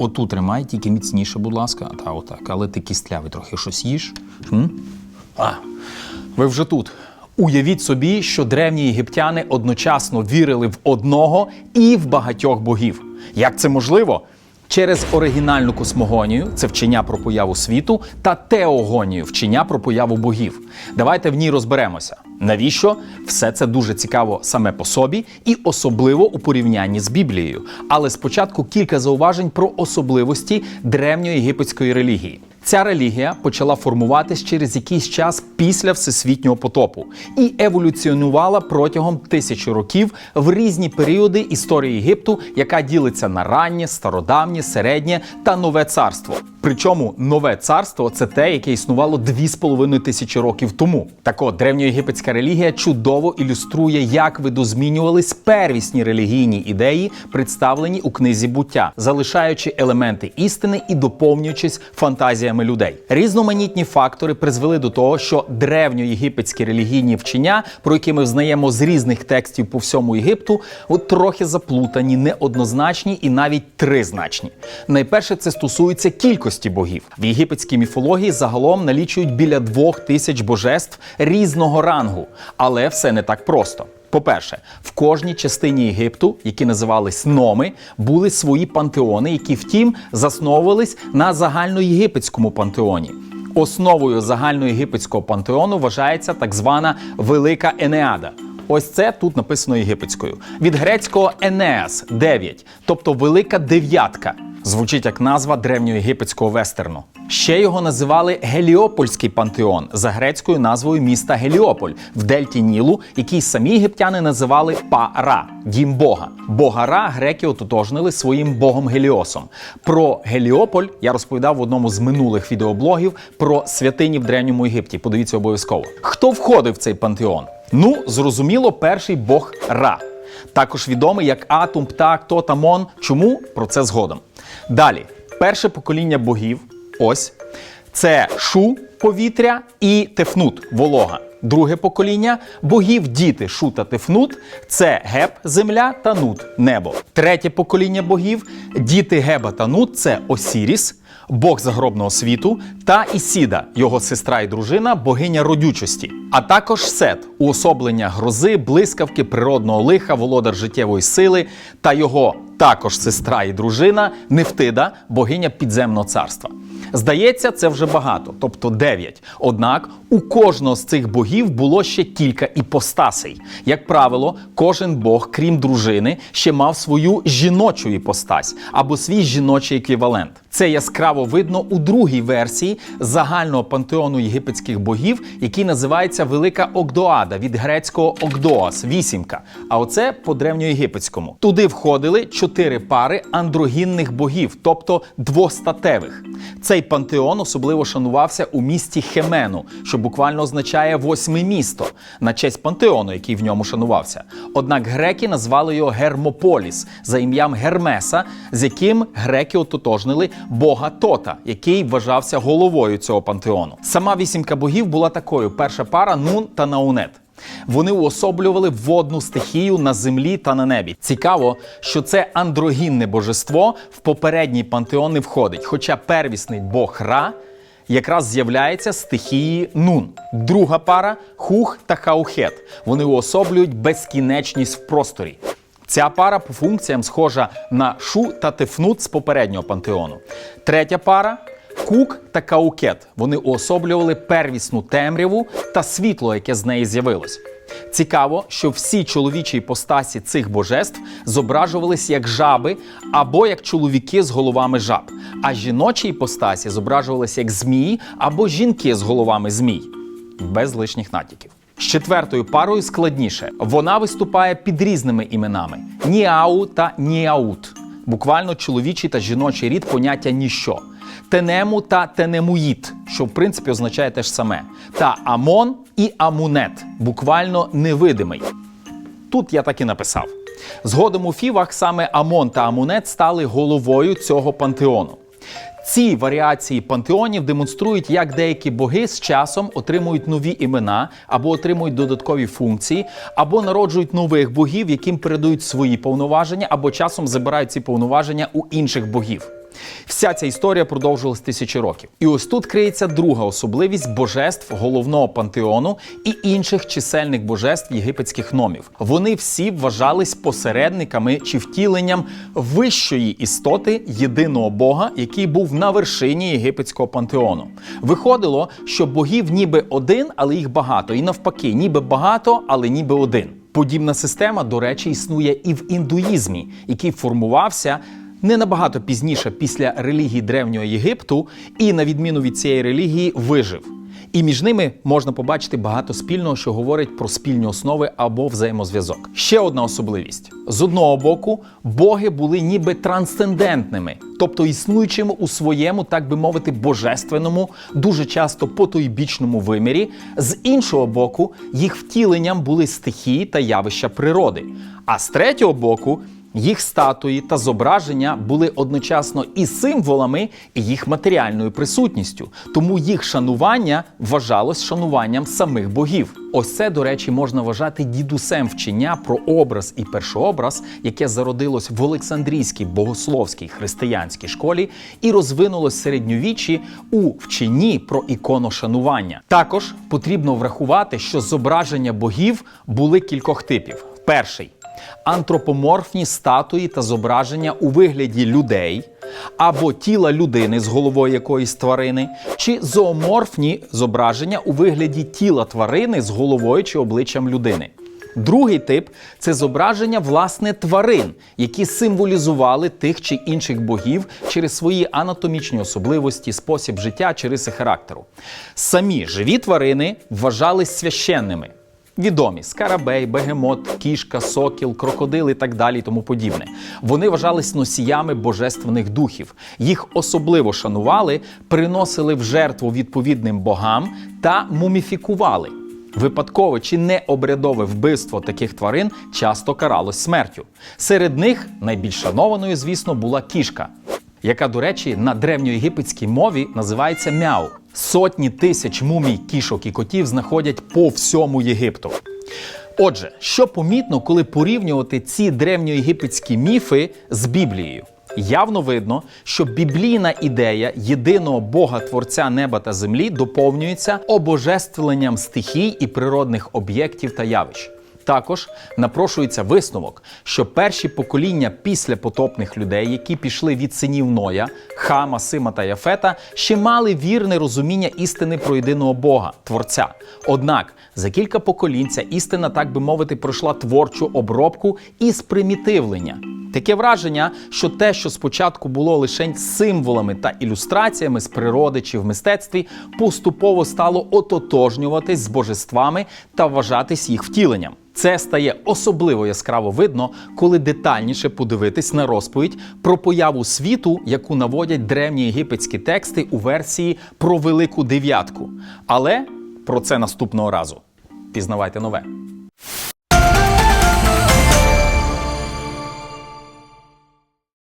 Оту тримай, тільки міцніше, будь ласка. Та отак. Але ти кістлявий трохи щось їш. М? А, ви вже тут. Уявіть собі, що древні єгиптяни одночасно вірили в одного і в багатьох богів. Як це можливо? Через оригінальну космогонію, це вчення про появу світу, та теогонію, вчення про появу богів. Давайте в ній розберемося. Навіщо? Все це дуже цікаво саме по собі і особливо у порівнянні з Біблією. Але спочатку кілька зауважень про особливості древньої єгипетської релігії. Ця релігія почала формуватись через якийсь час після всесвітнього потопу і еволюціонувала протягом тисячі років в різні періоди історії Єгипту, яка ділиться на раннє, стародавнє, середнє та нове царство. Причому нове царство це те, яке існувало 2,5 тисячі років тому. Так от древньоєгипетська релігія чудово ілюструє, як видозмінювались первісні релігійні ідеї, представлені у книзі буття, залишаючи елементи істини і доповнюючись фантазіями людей. Різноманітні фактори призвели до того, що древньоєгипетські релігійні вчення, про які ми взнаємо з різних текстів по всьому Єгипту, от трохи заплутані, неоднозначні і навіть тризначні. Найперше це стосується кількості богів. В єгипетській міфології загалом налічують біля двох тисяч божеств різного рангу, але все не так просто. По-перше, в кожній частині Єгипту, які називались номи, були свої пантеони, які втім засновувались на загальноєгипетському пантеоні. Основою загальноєгипетського пантеону вважається так звана Велика Енеада. Ось це тут написано єгипетською. Від грецького Енеас 9, тобто Велика Дев'ятка. Звучить як назва древньоєгипетського вестерну. Ще його називали Геліопольський пантеон за грецькою назвою міста Геліополь в дельті Нілу, який самі єгиптяни називали Па-Ра дім Бога. Бога Ра греки ототожнили своїм богом Геліосом. Про Геліополь я розповідав в одному з минулих відеоблогів про святині в древньому Єгипті. Подивіться обов'язково. Хто входив в цей пантеон? Ну, зрозуміло, перший бог Ра. Також відомий як Атум, Птах, Тотамон. Чому? Про це згодом. Далі, перше покоління богів. Ось це Шу повітря і Тефнут волога. Друге покоління богів діти Шу та Тефнут це Геб, земля та Нут небо. Третє покоління богів діти Геба та Нут це Осіріс, Бог загробного світу, та Ісіда, його сестра і дружина, богиня родючості, а також Сет, уособлення грози, блискавки, природного лиха, володар життєвої сили та його також сестра і дружина Нефтида, богиня підземного царства. Здається, це вже багато, тобто дев'ять. Однак у кожного з цих богів було ще кілька іпостасей. Як правило, кожен бог, крім дружини, ще мав свою жіночу іпостась або свій жіночий еквівалент. Це яскраво видно у другій версії загального пантеону єгипетських богів, який називається Велика Огдоада від грецького Огдоас вісімка. А оце по древньоєгипетському. Туди входили чотири пари андрогінних богів, тобто двостатевих. Цей пантеон особливо шанувався у місті Хемену, що буквально означає восьме місто на честь пантеону, який в ньому шанувався. Однак греки назвали його Гермополіс за ім'ям Гермеса, з яким греки ототожнили бога Тота, який вважався головою цього пантеону. Сама вісімка богів була такою: перша пара Нун та Наунет. Вони уособлювали водну стихію на землі та на небі. Цікаво, що це андрогінне божество в попередній пантеон не входить, хоча первісний бог Ра якраз з'являється стихії Нун. Друга пара Хух та Хаухет. Вони уособлюють безкінечність в просторі. Ця пара по функціям схожа на Шу та Тефнут з попереднього пантеону. Третя пара Кук та Каукет. Вони уособлювали первісну темряву та світло, яке з неї з'явилось. Цікаво, що всі чоловічі іпостасі цих божеств зображувались як жаби або як чоловіки з головами жаб, а жіночі іпостасі зображувалися як змії або жінки з головами змій. Без лишніх натяків. З четвертою парою складніше. Вона виступає під різними іменами: Ніау та Ніаут. Буквально чоловічий та жіночий рід поняття ніщо. Тенему та тенемуїт, що в принципі означає те ж саме. Та Амон і Амунет, буквально невидимий. Тут я так і написав. Згодом у фівах саме Амон та Амунет стали головою цього пантеону. Ці варіації пантеонів демонструють, як деякі боги з часом отримують нові імена або отримують додаткові функції, або народжують нових богів, яким передають свої повноваження, або часом забирають ці повноваження у інших богів. Вся ця історія продовжувалась тисячі років. І ось тут криється друга особливість божеств головного пантеону і інших чисельних божеств єгипетських номів. Вони всі вважались посередниками чи втіленням вищої істоти єдиного Бога, який був на вершині єгипетського пантеону. Виходило, що богів ніби один, але їх багато, і навпаки, ніби багато, але ніби один. Подібна система, до речі, існує і в індуїзмі, який формувався не набагато пізніше після релігії древнього Єгипту, і на відміну від цієї релігії вижив. І між ними можна побачити багато спільного, що говорить про спільні основи або взаємозв'язок. Ще одна особливість: з одного боку, боги були ніби трансцендентними, тобто існуючими у своєму, так би мовити, божественному, дуже часто потойбічному вимірі. З іншого боку, їх втіленням були стихії та явища природи. А з третього боку, їх статуї та зображення були одночасно і символами, і їх матеріальною присутністю. Тому їх шанування вважалось шануванням самих богів. Ось це, до речі, можна вважати дідусем вчення про образ і першообраз, яке зародилось в Олександрійській богословській християнській школі і розвинулось в середньовіччі у вченні про іконошанування. Також потрібно врахувати, що зображення богів були кількох типів. Перший антропоморфні статуї та зображення у вигляді людей або тіла людини з головою якоїсь тварини, чи зооморфні зображення у вигляді тіла тварини з головою чи обличчям людини. Другий тип це зображення власне тварин, які символізували тих чи інших богів через свої анатомічні особливості, спосіб життя чи риси характеру. Самі живі тварини вважались священними. Відомі скарабей, бегемот, кішка, сокіл, крокодил і так далі, і тому подібне. Вони вважались носіями божественних духів. Їх особливо шанували, приносили в жертву відповідним богам та муміфікували. Випадкове чи необрядове вбивство таких тварин часто каралось смертю. Серед них найбільш шанованою, звісно, була кішка, яка, до речі, на древньоєгипетській мові називається мяу. Сотні тисяч мумій кішок і котів знаходять по всьому Єгипту. Отже, що помітно, коли порівнювати ці древньоєгипетські міфи з Біблією? Явно видно, що біблійна ідея єдиного Бога Творця неба та землі доповнюється обожествленням стихій і природних об'єктів та явищ. Також напрошується висновок, що перші покоління післяпотопних людей, які пішли від синів Ноя, Хама, Сима та Яфета, ще мали вірне розуміння істини про єдиного Бога, Творця. Однак за кілька поколінь ця істина, так би мовити, пройшла творчу обробку і спримітивлення. Таке враження, що те, що спочатку було лише символами та ілюстраціями з природи чи в мистецтві, поступово стало ототожнюватись з божествами та вважатись їх втіленням. Це стає особливо яскраво видно, коли детальніше подивитись на розповідь про появу світу, яку наводять древні єгипетські тексти у версії про Велику Дев'ятку. Але про це наступного разу. Пізнавайте нове.